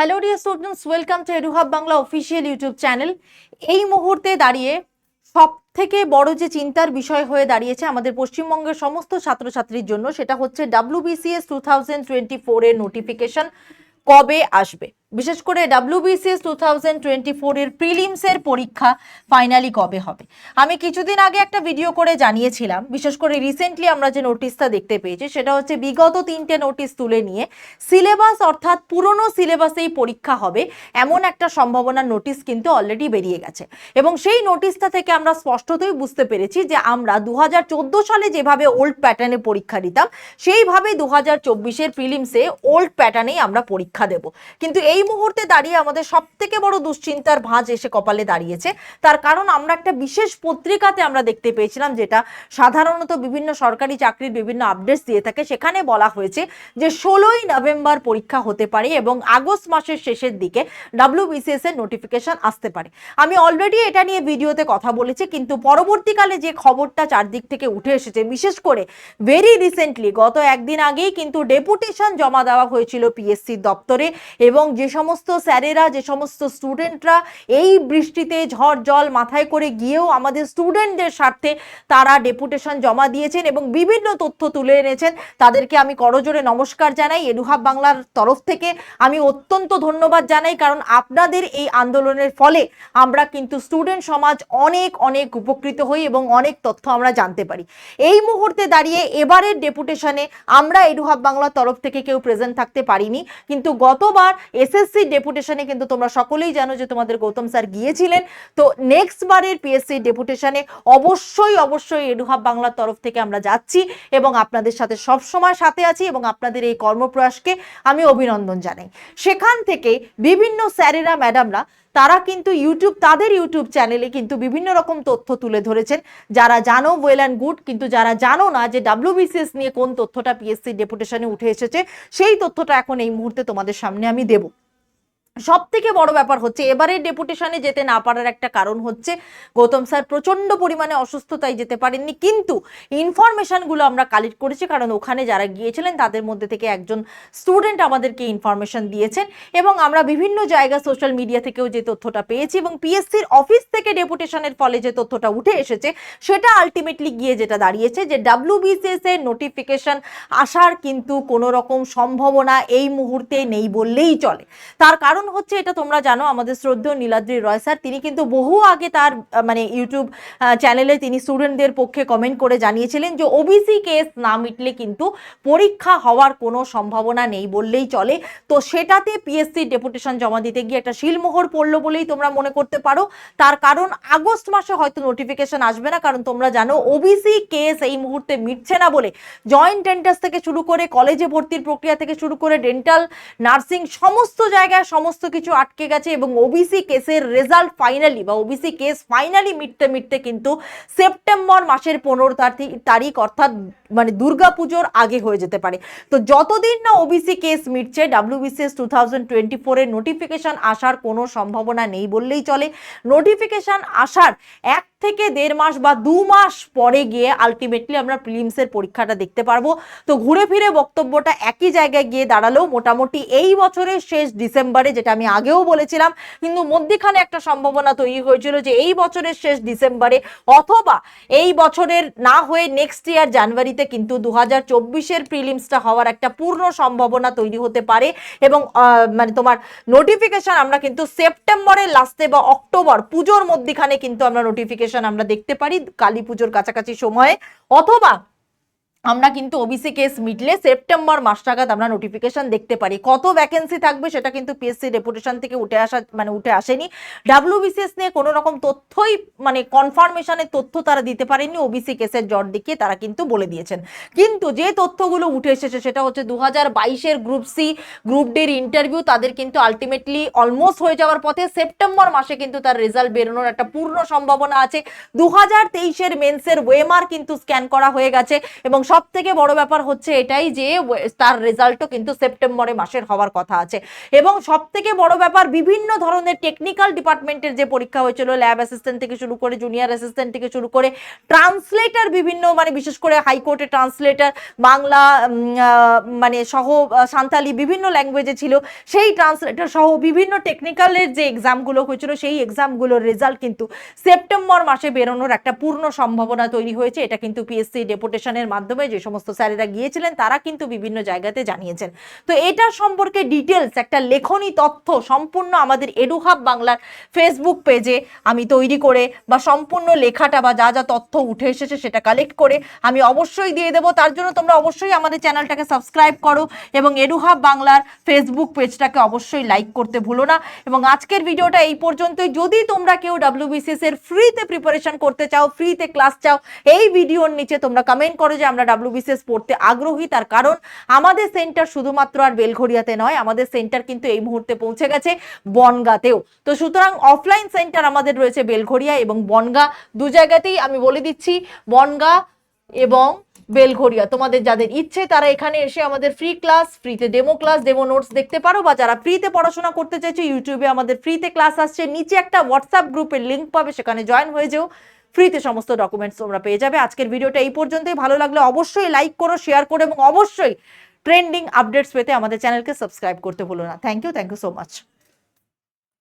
Hello dear students welcome to Eduhub Bangla official YouTube channel এই মুহূর্তে দাঁড়িয়ে সব থেকে বড় যে চিন্তার বিষয় হয়ে দাঁড়িয়েছে আমাদের পশ্চিমবঙ্গের সমস্ত ছাত্রছাত্রীর জন্য, সেটা হচ্ছে ডাব্লিউবিসিএস টু থাউজেন্ড টোয়েন্টি ফোরের নোটিফিকেশন কবে আসবে? বিশেষ করে ডাব্লিউবিসিএস টু থাউজেন্ড টোয়েন্টি ফোরের প্রিলিমসের পরীক্ষা ফাইনালি কবে হবে? আমি কিছুদিন আগে একটা ভিডিও করে জানিয়েছিলাম, বিশেষ করে রিসেন্টলি আমরা যে নোটিশটা দেখতে পেয়েছি, সেটা হচ্ছে বিগত তিনটে নোটিশ তুলে নিয়ে সিলেবাস অর্থাৎ পুরনো সিলেবাসেই পরীক্ষা হবে, এমন একটা সম্ভাবনার নোটিশ কিন্তু অলরেডি বেরিয়ে গেছে। এবং সেই নোটিশটা থেকে আমরা স্পষ্টতই বুঝতে পেরেছি যে আমরা দু হাজার চোদ্দ সালে যেভাবে ওল্ড প্যাটার্নে পরীক্ষা দিতাম, সেইভাবে দু হাজার চব্বিশের প্রিলিমসে ওল্ড প্যাটার্নেই আমরা পরীক্ষা দেব। কিন্তু এই মুহূর্তে দাঁড়িয়ে আমাদের সব থেকে বড় দুশ্চিন্তার ভাঁজ এসে কপালে দাঁড়িয়েছে। তার কারণ আমরা একটা বিশেষ পত্রিকাতে আমরা দেখতে পেয়েছিলাম যেটা সাধারণত বিভিন্ন সরকারি চাকরির বিভিন্ন আপডেটস দিয়ে থাকে। সেখানে বলা হয়েছে যে, ষোলোই নভেম্বর পরীক্ষা হতে পারে এবং আগস্ট মাসের শেষের দিকে ডাব্লিউবিসিএস এর নোটিফিকেশন আসতে পারে। আমি অলরেডি এটা নিয়ে ভিডিওতে কথা বলেছি, কিন্তু পরবর্তীকালে যে খবরটা চারদিক থেকে উঠে এসেছে, বিশেষ করে ভেরি রিসেন্টলি গত একদিন আগেই কিন্তু ডেপুটেশন জমা দেওয়া হয়েছিল পিএসসি দপ্তরে এবং যে সমস্ত স্যারেরা, যে সমস্ত স্টুডেন্টরা এই বৃষ্টিতে ঝড় জল মাথায় করে গিয়েও আমাদের স্টুডেন্টদের স্বার্থে তারা ডেপুটেশন জমা দিয়েছেন এবং বিভিন্ন তথ্য তুলে এনেছেন। তাদেরকে আমি করজোরে নমস্কার জানাই। এডুহাব বাংলার তরফ থেকে আমি অত্যন্ত ধন্যবাদ জানাই, কারণ আপনাদের এই আন্দোলনের ফলে আমরা কিন্তু স্টুডেন্ট সমাজ অনেক অনেক উপকৃত হই এবং অনেক তথ্য আমরা জানতে পারি। এই মুহূর্তে দাঁড়িয়ে এবারের ডেপুটেশনে আমরা এডুহাব বাংলার তরফ থেকে কেউ প্রেজেন্ট থাকতে পারিনি, কিন্তু গতবার এসএসসি ডেপুটেশনে কিন্তু তোমরা সকলেই জানো যে তোমাদের গৌতম স্যার গিয়েছিলেন। তো নেক্সট বারের পিএসসি ডেপুটেশনে অবশ্যই অবশ্যই এডুহাব বাংলার তরফ থেকে আমরা যাচ্ছি এবং আপনাদের সাথে সব সময় সাথে আছি এবং আপনাদের এই কর্মপ্রয়াসকে আমি অভিনন্দন জানাই। সেখান থেকে বিভিন্ন স্যারেরা, ম্যাডামরা, তারা কিন্তু ইউটিউব তাদের ইউটিউব চ্যানেলে কিন্তু বিভিন্ন রকম তথ্য তুলে ধরেছেন। যারা জানো ওয়েল অ্যান্ড গুড কিন্তু যারা জানো না যে ডাব্লিউবিসিএস নিয়ে কোন তথ্যটা পিএসসি ডেপুটেশনে উঠে এসেছে, সেই তথ্যটা এখন এই মুহূর্তে তোমাদের সামনে আমি দেবো। সব থেকে বড় ব্যাপার হচ্ছে, এবারে ডেপুটেশনে যেতে না পারার একটা কারণ হচ্ছে, গৌতম স্যার প্রচণ্ড পরিমাণে অসুস্থতায় যেতে পারেননি। কিন্তু ইনফরমেশনগুলো আমরা কালেক্ট করেছি, কারণ ওখানে যারা গিয়েছিলেন, তাদের মধ্যে থেকে একজন স্টুডেন্ট আমাদেরকে ইনফরমেশন দিয়েছেন এবং আমরা বিভিন্ন জায়গা সোশ্যাল মিডিয়া থেকেও যে তথ্যটা পেয়েছি এবং পিএসসির অফিস থেকে ডেপুটেশনের ফলে যে তথ্যটা উঠে এসেছে, সেটা আলটিমেটলি গিয়ে যেটা দাঁড়িয়েছে যে ডাব্লিউবিসিএস এর নোটিফিকেশন আসার কিন্তু কোনো রকম সম্ভাবনা এই মুহূর্তে নেই বললেই চলে। তার কারণ হচ্ছে এটা তোমরা জানো, আমাদের শ্রদ্ধেয় নীলাদ্রি রয় স্যার, তিনি কিন্তু বহু আগে তার মানে ইউটিউব চ্যানেলে তিনি স্টুডেন্টদের পক্ষে কমেন্ট করে জানিয়েছিলেন যে ওবিসি কেস না মিটলে কিন্তু পরীক্ষা হওয়ার কোনো সম্ভাবনা নেই বললেই চলে। তো সেটাতে পিএসসি ডেপুটেশন জমা দিতে গিয়ে একটা শিলমোহর পড়ল বলেই তোমরা মনে করতে পারো। তার কারণ আগস্ট মাসে হয়তো নোটিফিকেশন আসবে না, কারণ তোমরা জানো ওবিসি কেস এই মুহূর্তে মিটছে না বলে জয়েন্ট এন্ট্রান্স থেকে শুরু করে কলেজে ভর্তির প্রক্রিয়া থেকে শুরু করে ডেন্টাল নার্সিং সমস্ত জায়গায় সমস্ত কিছু আটকে গেছে এবং ওবিসি কেসের রেজাল্ট ফাইনালি বা ওবিসি কেস ফাইনালি মিটতে মিটতে কিন্তু সেপ্টেম্বর মাসের পনেরো তারিখ অর্থাৎ মানে দুর্গাপুজোর আগে হয়ে যেতে পারে। তো যতদিন না ওবিসি কেস মিটছে ডাব্লিউবিসিএস টু থাউজেন্ড টোয়েন্টি ফোরের নোটিফিকেশান আসার কোনো সম্ভাবনা নেই বললেই চলে। নোটিফিকেশান আসার এক থেকে দেড় মাস বা দু মাস পরে গিয়ে আলটিমেটলি আমরা প্রিলিমসের পরীক্ষাটা দেখতে পারব। তো ঘুরে ফিরে বক্তব্যটা একই জায়গায় গিয়ে দাঁড়ালেও মোটামুটি এই বছরের শেষ ডিসেম্বরে, যেটা আমি আগেও বলেছিলাম, কিন্তু মধ্যিখানে একটা সম্ভাবনা তৈরি হয়েছিল যে এই বছরের শেষ ডিসেম্বরে অথবা এই বছরের না হয়ে নেক্সট ইয়ার জানুয়ারিতে কিন্তু দু হাজার চব্বিশের প্রিলিমসটা হওয়ার একটা পূর্ণ সম্ভাবনা তৈরি হতে পারে এবং মানে তোমার নোটিফিকেশন আমরা কিন্তু সেপ্টেম্বরের লাস্টে বা অক্টোবর পুজোর মধ্যিখানে কিন্তু আমরা নোটিফিকেশন আমরা দেখতে পারি কালী পুজোর কাছাকাছি সময়ে অথবা আমরা কিন্তু ওবিসি কেস মিটলে সেপ্টেম্বর মাস নাগাদ আমরা নোটিফিকেশন দেখতে পারি। কত ভ্যাকেন্সি থাকবে সেটা কিন্তু পিএসসি রেপুটেশন থেকে উঠে আসা মানে উঠে আসেনি। ডাব্লিউবিসিএস নিয়ে কোনো রকম তথ্যই মানে কনফার্মেশনের তথ্য তারা দিতে পারেনি ওবিসি কেসের জট দেখিয়ে তারা কিন্তু বলে দিয়েছেন। কিন্তু যে তথ্যগুলো উঠে এসেছে সেটা হচ্ছে দু হাজার বাইশের গ্রুপ সি গ্রুপ ডির ইন্টারভিউ তাদের কিন্তু আলটিমেটলি অলমোস্ট হয়ে যাওয়ার পথে সেপ্টেম্বর মাসে কিন্তু তার রেজাল্ট বেরোনোর একটা পূর্ণ সম্ভাবনা আছে। দু হাজার তেইশের মেন্সের ওয়েমার কিন্তু স্ক্যান করা হয়ে গেছে এবং সব থেকে বড় ব্যাপার হচ্ছে এটাই যে তার রেজাল্টও কিন্তু সেপ্টেম্বরে মাসের হওয়ার কথা আছে। এবং সব থেকে বড় ব্যাপার, বিভিন্ন ধরনের টেকনিক্যাল ডিপার্টমেন্টের যে পরীক্ষা হয়েছিল ল্যাব অ্যাসিস্ট্যান্ট থেকে শুরু করে জুনিয়র অ্যাসিস্ট্যান্ট থেকে শুরু করে ট্রান্সলেটার বিভিন্ন মানে বিশেষ করে হাইকোর্টে ট্রান্সলেটার বাংলা মানে সহ সাঁওতালি বিভিন্ন ল্যাঙ্গুয়েজে ছিল, সেই ট্রান্সলেটার সহ বিভিন্ন টেকনিক্যালের যে এক্সামগুলো হয়েছিল, সেই এক্সামগুলোর রেজাল্ট কিন্তু সেপ্টেম্বর মাসে বেরোনোর একটা পূর্ণ সম্ভাবনা তৈরি হয়েছে। এটা কিন্তু পিএসসি ডেপুটেশনের মাধ্যমে যে সমস্ত স্যারেরা গিয়েছিলেন, তারা কিন্তু বিভিন্ন জায়গাতে জানিয়েছেন। তো এটা সম্পর্কে ডিটেলস একটা লেখনী তথ্য সম্পূর্ণ আমাদের এডুহাব বাংলার ফেসবুক পেজে আমি তৈরি করে বা সম্পূর্ণ লেখাটা বা যা যা তথ্য উঠে এসেছে সেটা কালেক্ট করে আমি অবশ্যই দিয়ে দেবো। তার জন্য তোমরা অবশ্যই আমাদের চ্যানেলটাকে সাবস্ক্রাইব করো এবং এডুহাব বাংলার ফেসবুক পেজটাকে অবশ্যই লাইক করতে ভুলো না। এবং আজকের ভিডিওটা এই পর্যন্তই। যদি তোমরা কেউ ডাব্লিউবিসিএস এর ফ্রিতে প্রিপারেশন করতে চাও ফ্রিতে ক্লাস চাও, এই ভিডিওর নিচে তোমরা কমেন্ট করো যে আমরা ডাব্লিউবিসিএস পড়তে আগ্রহী, তার কারণ আমাদের সেন্টার শুধুমাত্র আর বেলঘড়িয়াতে নয়, আমাদের সেন্টার কিন্তু এই মুহূর্তে পৌঁছে গেছে বনগাতেও। তো সুতরাং অফলাইন সেন্টার আমাদের রয়েছে বেলঘড়িয়া এবং বনগা দু জায়গাতেই আমি বলে দিচ্ছি, বনগা এবং বেলঘড়িয়া। তোমাদের যাদের ইচ্ছে, তারা এখানে এসে আমাদের ফ্রি ক্লাস ফ্রিতে ডেমো ক্লাস ডেমো নোটস দেখতে পারো বা যারা ফ্রিতে পড়াশোনা করতে চাইছো ইউটিউবে আমাদের ফ্রিতে ক্লাস আসছে। নিচে একটা হোয়াটসঅ্যাপ গ্রুপের লিঙ্ক পাবে, সেখানে জয়েন হয়ে যেও। ফ্রিতে সমস্ত ডকুমেন্টস তোমরা পেয়ে যাবে। আজকের ভিডিওটা এই পর্যন্তই। ভালো লাগলে অবশ্যই লাইক করো শেয়ার করো এবং অবশ্যই ট্রেন্ডিং আপডেটস পেতে আমাদের চ্যানেলকে সাবস্ক্রাইব করতে ভুলো না। Thank you thank you so much